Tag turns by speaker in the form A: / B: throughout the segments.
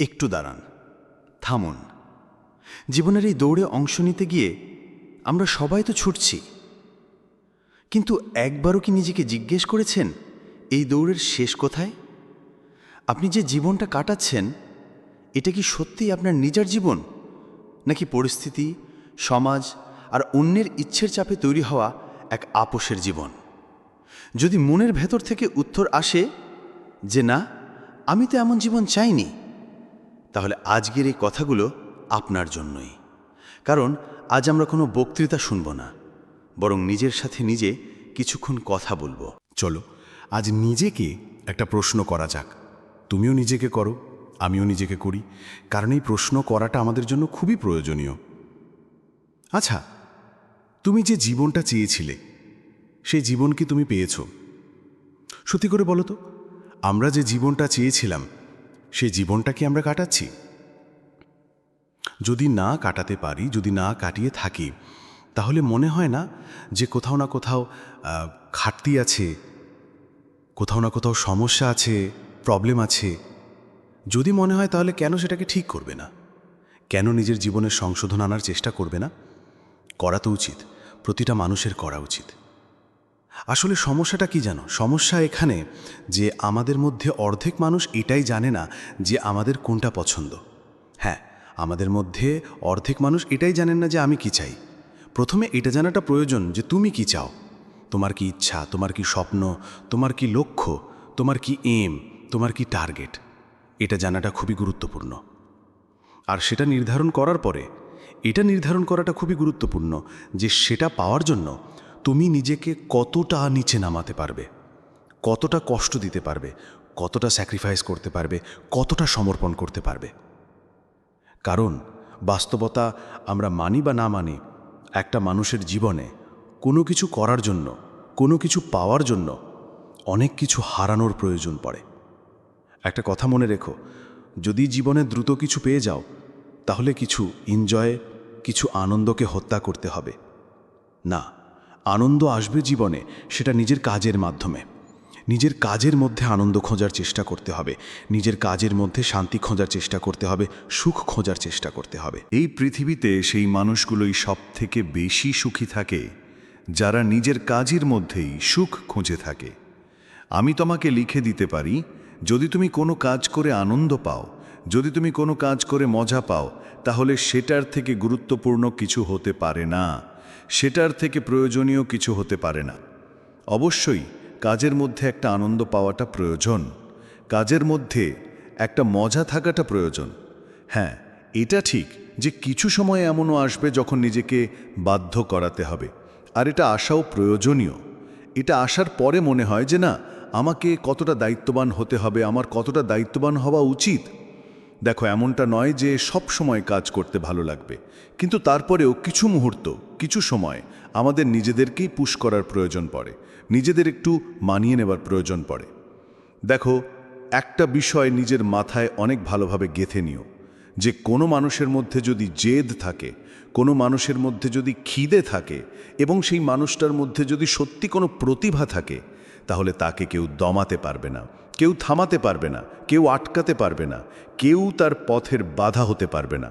A: একটু দাঁড়ান, থামুন। জীবনের এই দৌড়ে অংশ নিতে গিয়ে আমরা সবাই তো ছুটছি। কিন্তু একবারও কি নিজেকে জিজ্ঞেস করেছেন, এই দৌড়ের শেষ কোথায়? আপনি যে জীবনটা কাটাচ্ছেন, এটা কি সত্যিই আপনার নিজের জীবন? নাকি পরিস্থিতি, সমাজ আর অন্যের ইচ্ছের চাপে তৈরি হওয়া এক আপোষের জীবন? যদি মনের ভেতর থেকে উত্তর আসে যে না, আমি তো এমন জীবন চাইনি তাহলে আজকের এই কথাগুলো আপনার জন্যই। কারণ আজ আমরা কোনো বক্তৃতা শুনব না, বরং নিজের সাথে নিজে কিছুক্ষণ কথা বলব।
B: চলো, আজ নিজেকে একটা প্রশ্ন করা যাক। তুমিও নিজেকে করো, আমিও নিজেকে করি, কারণ এই প্রশ্ন করাটা আমাদের জন্য খুবই প্রয়োজনীয়। আচ্ছা তুমি যে জীবনটা চেয়েছিলে, সেই জীবন কি তুমি পেয়েছ? সত্যি করে বলো তো, আমরা যে জীবনটা চেয়েছিলাম সেই জীবনটা কি আমরা কাটাচ্ছি। যদি না কাটাতে পারি, যদি না কাটিয়ে থাকি, তাহলে মনে হয় না যে কোথাও না কোথাও ঘাটতি আছে, কোথাও না কোথাও সমস্যা আছে প্রবলেম আছে। যদি মনে হয় তাহলে কেন সেটাকে ঠিক করবে না? কেন নিজের জীবনের সংশোধন আনার চেষ্টা করবে না? করা তো উচিত, প্রতিটা মানুষের করা উচিত। আসলে সমস্যাটা কি জানো? সমস্যা এখানে যে আমাদের মধ্যে অর্ধেক মানুষ এটাই জানে না যে আমাদের কোনটা পছন্দ। হ্যাঁ আমাদের মধ্যে অর্ধেক মানুষ এটাই জানেন না যে আমি কি চাই। প্রথমে এটা জানাটা প্রয়োজন যে তুমি কি চাও? তোমার কি ইচ্ছা? তোমার কি স্বপ্ন? তোমার কি লক্ষ্য? তোমার কি এম তোমার কি টার্গেট এটা জানাটা খুবই গুরুত্বপূর্ণ। আর সেটা নির্ধারণ করার পরে, এটা নির্ধারণ করাটা খুবই গুরুত্বপূর্ণ যে সেটা পাওয়ার জন্য তুমি নিজেকে কতটা নিচে নামাতে পারবে? কতটা কষ্ট দিতে পারবে? কতটা স্যাক্রিফাইস করতে পারবে? কতটা সমর্পণ করতে পারবে? কারণ, বাস্তবতা আমরা মানি বা না মানি, একটা মানুষের জীবনে কোনো কিছু করার জন্য, কোনো কিছু পাওয়ার জন্য অনেক কিছু হারানোর প্রয়োজন পড়ে। একটা কথা মনে রেখো, যদি জীবনে দ্রুত কিছু পেয়ে যাও, তাহলে কিছু এনজয় কিছু আনন্দকে হত্যা করতে হবে। না আনন্দ আসবে জীবনে, সেটা নিজের কাজের মাধ্যমে। নিজের কাজের মধ্যে আনন্দ খোঁজার চেষ্টা করতে হবে। নিজের কাজের মধ্যে শান্তি খোঁজার চেষ্টা করতে হবে, সুখ খোঁজার চেষ্টা করতে হবে।
C: এই পৃথিবীতে সেই মানুষগুলোই সব থেকে বেশি সুখী থাকে, যারা নিজের কাজের মধ্যেই সুখ খুঁজে থাকে। আমি তোমাকে লিখে দিতে পারি, যদি তুমি কোনো কাজ করে আনন্দ পাও, যদি তুমি কোনো কাজ করে মজা পাও, তাহলে সেটার থেকে গুরুত্বপূর্ণ কিছু হতে পারে না। সেটার থেকে প্রয়োজনীয় কিছু হতে পারে না। অবশ্যই, কাজের মধ্যে একটা আনন্দ পাওয়াটা প্রয়োজন। কাজের মধ্যে একটা মজা থাকাটা প্রয়োজন। হ্যাঁ এটা ঠিক যে কিছু সময় এমনও আসবে যখন নিজেকে বাধ্য করাতে হবে। আর এটা আসাও প্রয়োজনীয়। এটা আসার পরে মনে হয় যে না, আমাকে কতটা দায়িত্ববান হতে হবে, আমার কতটা দায়িত্ববান হওয়া উচিত। দেখো, এমনটা নয় যে সব সময় কাজ করতে ভালো লাগবে। কিন্তু তারপরেও কিছু মুহূর্ত, কিছু সময় আমাদের নিজেদেরকেই পুশ করার প্রয়োজন পড়ে। নিজেদের একটু মানিয়ে নেবার প্রয়োজন পড়ে। দেখো, একটা বিষয় নিজের মাথায় অনেক ভালোভাবে গেথে নিও। যে কোনো মানুষের মধ্যে যদি জেদ থাকে, কোনো মানুষের মধ্যে যদি খিদে থাকে এবং সেই মানুষটার মধ্যে যদি সত্যি কোনো প্রতিভা থাকে তাহলে তাকে কেউ দমাতে পারবে না, কেউ থামাতে পারবে না, কেউ আটকাতে পারবে না, কেউ তার পথের বাধা হতে পারবে না।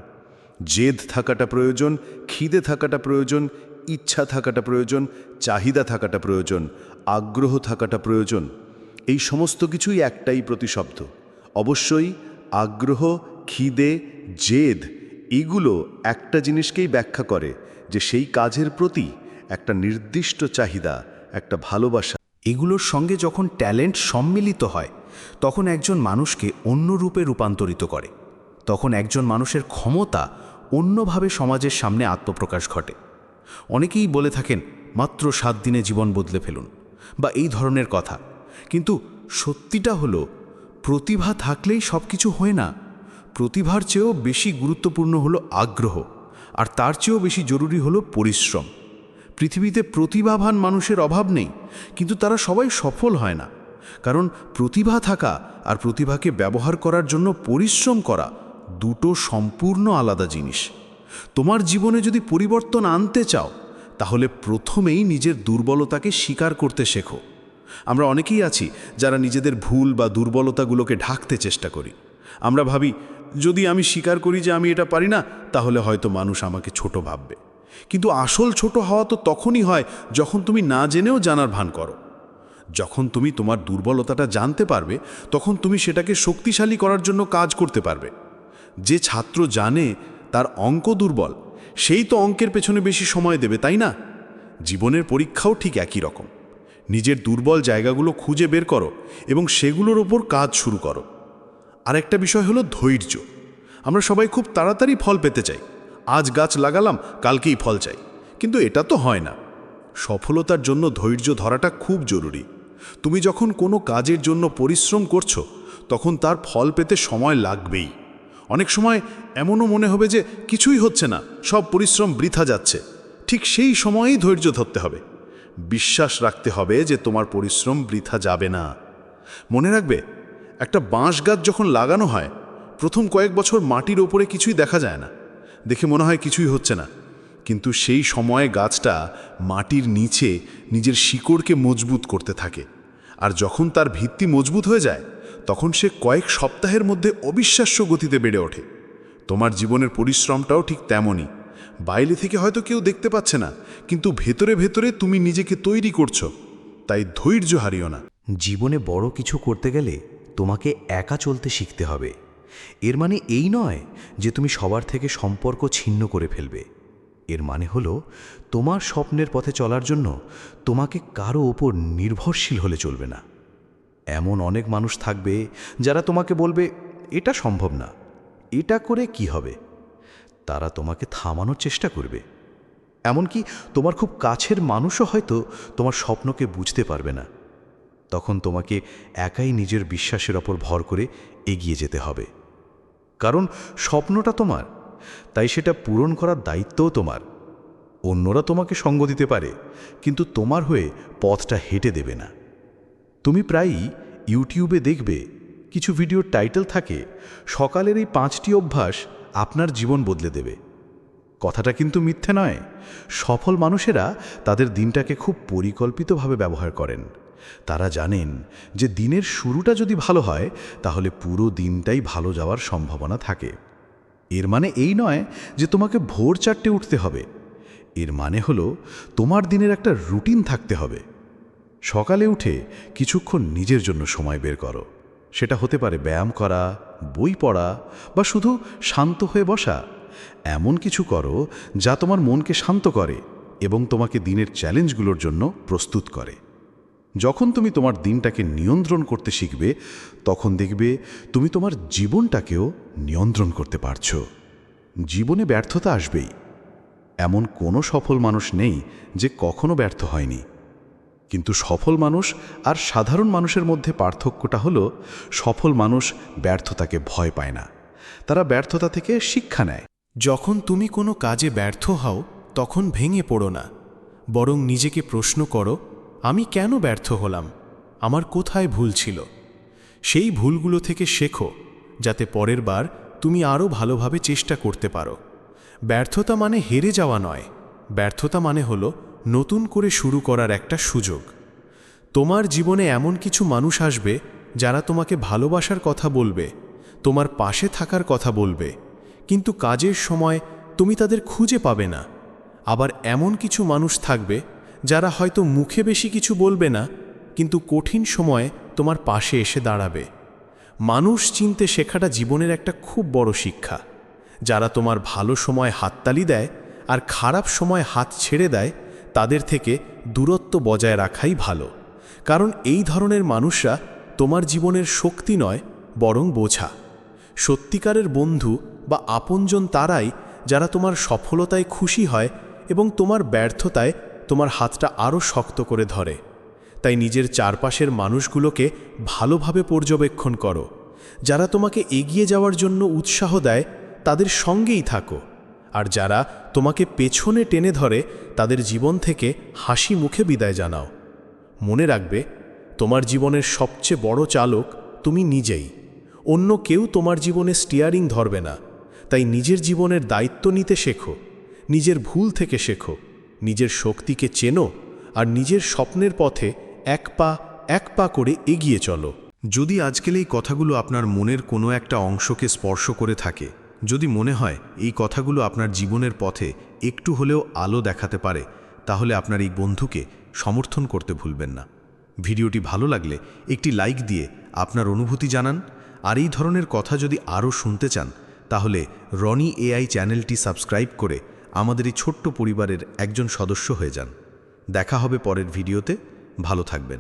C: জেদ থাকাটা প্রয়োজন, খিদে থাকাটা প্রয়োজন, ইচ্ছা থাকাটা প্রয়োজন, চাহিদা থাকাটা প্রয়োজন, আগ্রহ থাকাটা প্রয়োজন। এই সমস্ত কিছুই একটাই প্রতিশব্দ। অবশ্যই আগ্রহ, খিদে, জেদ, এগুলো একটা জিনিসকেই ব্যাখ্যা করে যে সেই কাজের প্রতি একটা নির্দিষ্ট চাহিদা, একটা ভালোবাসা
D: এগুলোর সঙ্গে যখন ট্যালেন্ট সম্মিলিত হয়, তখন একজন মানুষকে অন্য রূপে রূপান্তরিত করে। তখন একজন মানুষের ক্ষমতা অন্যভাবে সমাজের সামনে আত্মপ্রকাশ ঘটে। অনেকেই বলে থাকেন, মাত্র সাত দিনে জীবন বদলে ফেলুন, বা এই ধরনের কথা। কিন্তু সত্যিটা হলো, প্রতিভা থাকলেই সব কিছু হয় না। প্রতিভার চেয়েও বেশি গুরুত্বপূর্ণ হলো আগ্রহ, আর তার চেয়েও বেশি জরুরি হলো পরিশ্রম। পৃথিবীতে প্রতিভাবান মানুষের অভাব নেই, কিন্তু তারা সবাই সফল হয় না। কারণ প্রতিভা থাকা আর প্রতিভাকে ব্যবহার করার জন্য পরিশ্রম করা দুটো সম্পূর্ণ আলাদা জিনিস। তোমার জীবনে যদি পরিবর্তন আনতে চাও, তাহলে প্রথমেই নিজের দুর্বলতাকে স্বীকার করতে শেখো। আমরা অনেকেই আছি যারা নিজেদের ভুল বা দুর্বলতাগুলোকে ঢাকতে চেষ্টা করি। আমরা ভাবি,
B: যদি আমি স্বীকার করি যে আমি এটা পারি না, তাহলে হয়তো মানুষ আমাকে ছোট ভাববে। কিন্তু আসল ছোট হওয়া তো তখনই হয় যখন তুমি না জেনেও জানার ভান করো। যখন তুমি তোমার দুর্বলতাটা জানতে পারবে, তখন তুমি সেটাকে শক্তিশালী করার জন্য কাজ করতে পারবে। যে ছাত্র জানে তার অঙ্ক দুর্বল, সেই তো অঙ্কের পেছনে বেশি সময় দেবে, তাই না? জীবনের পরীক্ষাও ঠিক একই রকম। নিজের দুর্বল জায়গাগুলো খুঁজে বের করো এবং সেগুলোর ওপর কাজ শুরু করো। আরেকটা বিষয় হলো ধৈর্য। আমরা সবাই খুব তাড়াতাড়ি ফল পেতে চাই। আজ গাছ লাগালাম, কালকেই ফল চাই। কিন্তু এটা তো হয় না। সফলতার জন্য ধৈর্য ধরাটা খুব জরুরি। তুমি যখন কোনো কাজের জন্য পরিশ্রম করছ, তখন তার ফল পেতে সময় লাগবেই। অনেক সময় এমনও মনে হবে যে কিছুই হচ্ছে না, সব পরিশ্রম বৃথা যাচ্ছে। ঠিক সেই সময়েই ধৈর্য ধরতে হবে। বিশ্বাস রাখতে হবে যে তোমার পরিশ্রম বৃথা যাবে না। মনে রাখবে, একটা বাঁশ গাছ যখন লাগানো হয়, প্রথম কয়েক বছর মাটির ওপরে কিছুই দেখা যায় না। দেখে মনে হয় কিছুই হচ্ছে না। কিন্তু সেই সময়ে গাছটা মাটির নিচে নিজের শিকড়কে মজবুত করতে থাকে। আর যখন তার ভিত্তি মজবুত হয়ে যায়, তখন সে কয়েক সপ্তাহের মধ্যে অবিশ্বাস্য গতিতে বেড়ে ওঠে। তোমার জীবনের পরিশ্রমটাও ঠিক তেমনই। বাইরে থেকে হয়তো কেউ দেখতে পাচ্ছে না, কিন্তু ভেতরে ভেতরে তুমি নিজেকে তৈরি করছ। তাই ধৈর্য হারিও না।
D: জীবনে বড় কিছু করতে গেলে তোমাকে একা চলতে শিখতে হবে। এর মানে এই নয় যে তুমি সবার থেকে সম্পর্ক ছিন্ন করে ফেলবে। এর মানে হলো, তোমার স্বপ্নের পথে চলার জন্য তোমাকে কারও ওপর নির্ভরশীল হলে চলবে না। এমন অনেক মানুষ থাকবে যারা তোমাকে বলবে, এটা সম্ভব না। এটা করে কি হবে? তারা তোমাকে থামানোর চেষ্টা করবে। এমনকি তোমার খুব কাছের মানুষও হয়তো তোমার স্বপ্নকে বুঝতে পারবে না। তখন তোমাকে একাই নিজের বিশ্বাসের ওপর ভর করে এগিয়ে যেতে হবে। কারণ স্বপ্নটা তোমার। তাই সেটা পূরণ করার দায়িত্বও তোমার। অন্যরা তোমাকে সঙ্গ দিতে পারে, কিন্তু তোমার হয়ে পথটা হেঁটে দেবে না। তুমি প্রায়ই ইউটিউবে দেখবে, কিছু ভিডিওর টাইটেল থাকে, সকালের এই পাঁচটি অভ্যাস আপনার জীবন বদলে দেবে। কথাটা কিন্তু মিথ্যে নয়, সফল মানুষেরা তাদের দিনটাকে খুব পরিকল্পিতভাবে ব্যবহার করেন। তারা জানেন যে দিনের শুরুটা যদি ভালো হয়, তাহলে পুরো দিনটাই ভালো যাওয়ার সম্ভাবনা থাকে। এর মানে এই নয় যে তোমাকে ভোর চারটে উঠতে হবে। এর মানে হলো, তোমার দিনের একটা রুটিন থাকতে হবে। সকালে উঠে কিছুক্ষণ নিজের জন্য সময় বের করো। সেটা হতে পারে ব্যায়াম করা, বই পড়া বা শুধু শান্ত হয়ে বসা। এমন কিছু করো যা তোমার মনকে শান্ত করে এবং তোমাকে দিনের চ্যালেঞ্জগুলোর জন্য প্রস্তুত করে। যখন তুমি তোমার দিনটাকে নিয়ন্ত্রণ করতে শিখবে, তখন দেখবে তুমি তোমার জীবনটাকেও নিয়ন্ত্রণ করতে পারছ। জীবনে ব্যর্থতা আসবেই। এমন কোনো সফল মানুষ নেই যে কখনো ব্যর্থ হয়নি। কিন্তু সফল মানুষ আর সাধারণ মানুষের মধ্যে পার্থক্যটা হলো, সফল মানুষ ব্যর্থতাকে ভয় পায় না। তারা ব্যর্থতা থেকে শিক্ষা নেয়।
E: যখন তুমি কোনো কাজে ব্যর্থ হও, তখন ভেঙে পড়ো না। বরং নিজেকে প্রশ্ন করো আমি কেন ব্যর্থ হলাম? আমার কোথায় ভুল ছিল? সেই ভুলগুলো থেকে শেখো, যাতে পরের বার তুমি আরও ভালোভাবে চেষ্টা করতে পারো। ব্যর্থতা মানে হেরে যাওয়া নয়। ব্যর্থতা মানে হল নতুন করে শুরু করার একটা সুযোগ। তোমার জীবনে এমন কিছু মানুষ আসবে, যারা তোমাকে ভালোবাসার কথা বলবে, তোমার পাশে থাকার কথা বলবে, কিন্তু কাজের সময় তুমি তাদের খুঁজে পাবে না। আবার এমন কিছু মানুষ থাকবে যারা হয়তো মুখে বেশি কিছু বলবে না, কিন্তু কঠিন সময়ে তোমার পাশে এসে দাঁড়াবে। মানুষ চিনতে শেখাটা জীবনের একটা খুব বড় শিক্ষা। যারা তোমার ভালো সময় হাততালি দেয় আর খারাপ সময় হাত ছেড়ে দেয়, তাদের থেকে দূরত্ব বজায় রাখাই ভালো। কারণ এই ধরনের মানুষরা তোমার জীবনের শক্তি নয়, বরং বোঝা। সত্যিকারের বন্ধু বা আপনজন তারাই যারা তোমার সফলতায় খুশি হয় এবং তোমার ব্যর্থতায় তোমার হাতটা আরও শক্ত করে ধরে। তাই নিজের চারপাশের মানুষগুলোকে ভালোভাবে পর্যবেক্ষণ করো। যারা তোমাকে এগিয়ে যাওয়ার জন্য উৎসাহ দেয়, তাদের সঙ্গেই থাকো। আর যারা তোমাকে পেছনে টেনে ধরে, তাদের জীবন থেকে হাসি মুখে বিদায় জানাও। মনে রাখবে, তোমার জীবনের সবচেয়ে বড় চালক তুমি নিজেই। অন্য কেউ তোমার জীবনে স্টিয়ারিং ধরবে না। তাই নিজের জীবনের দায়িত্ব নিতে শেখো। নিজের ভুল থেকে শেখো। নিজের শক্তিকে চেনো আর নিজের স্বপ্নের পথে এক পা এক পা করে এগিয়ে চলো।
B: যদি আজকের এই কথাগুলো আপনার মনের কোনো একটা অংশকে স্পর্শ করে থাকে, যদি মনে হয় এই কথাগুলো আপনার জীবনের পথে একটু হলেও আলো দেখাতে পারে, তাহলে আপনার এই বন্ধুকে সমর্থন করতে ভুলবেন না। ভিডিওটি ভালো লাগলে একটি লাইক দিয়ে আপনার অনুভূতি জানান। আর এই ধরনের কথা যদি আরও শুনতে চান, তাহলে রনি এআই চ্যানেলটি সাবস্ক্রাইব করে আমাদের এই ছোট্ট পরিবারের একজন সদস্য হয়ে যান। দেখা হবে পরের ভিডিওতে। ভালো থাকবেন।